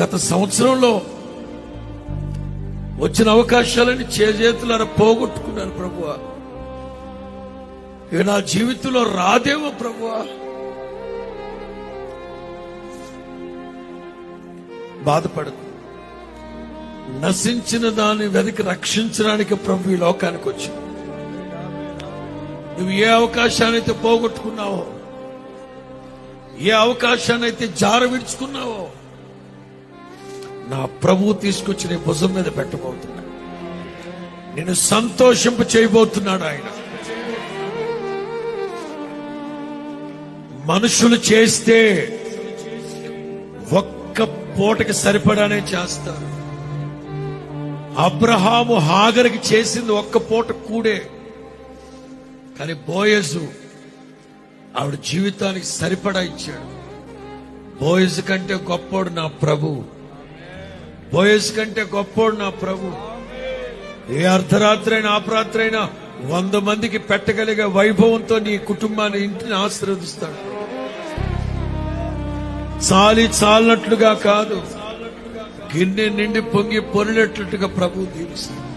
గత సంవత్సరంలో వచ్చిన అవకాశాలని చేతులారా పోగొట్టుకున్నాను ప్రభు ఇక నా జీవితంలో రాదేమో ప్రభు బాధపడకు. నశించిన దాన్ని వెతికి రక్షించడానికి ప్రభు ఈ లోకానికి వచ్చింది నువ్వు ఏ అవకాశాన్నైతే పోగొట్టుకున్నావో ఏ అవకాశాన్నైతే జార విడుచుకున్నావో నా ప్రభు తీసుకొచ్చి నీ భుజం మీద పెట్టబోతున్నా. నేను సంతోషింప చేయబోతున్నాడు ఆయన. మనుషులు చేస్తే ఒక్క పూటకి సరిపడానే చేస్తారు. అబ్రహాము హాగరికి చేసింది ఒక్క పూట కూడే. కానీ బోయజు ఆవిడ జీవితానికి సరిపడా ఇచ్చాడు. బోయజు కంటే గొప్పోడు నా ప్రభు. బోయజు కంటే గొప్పోడు నా ప్రభు. ఏ అర్ధరాత్రి అయినా అపరాత్రి అయినా వంద మందికి పెట్టగలిగే వైభవంతో నీ కుటుంబాన్ని ఇంటిని ఆశీర్వదిస్తాడు. చాలి చాలినట్లుగా కాదు గిన్నె నిండి పొంగి పొరినట్లుగా ప్రభు దీవిస్తాడు.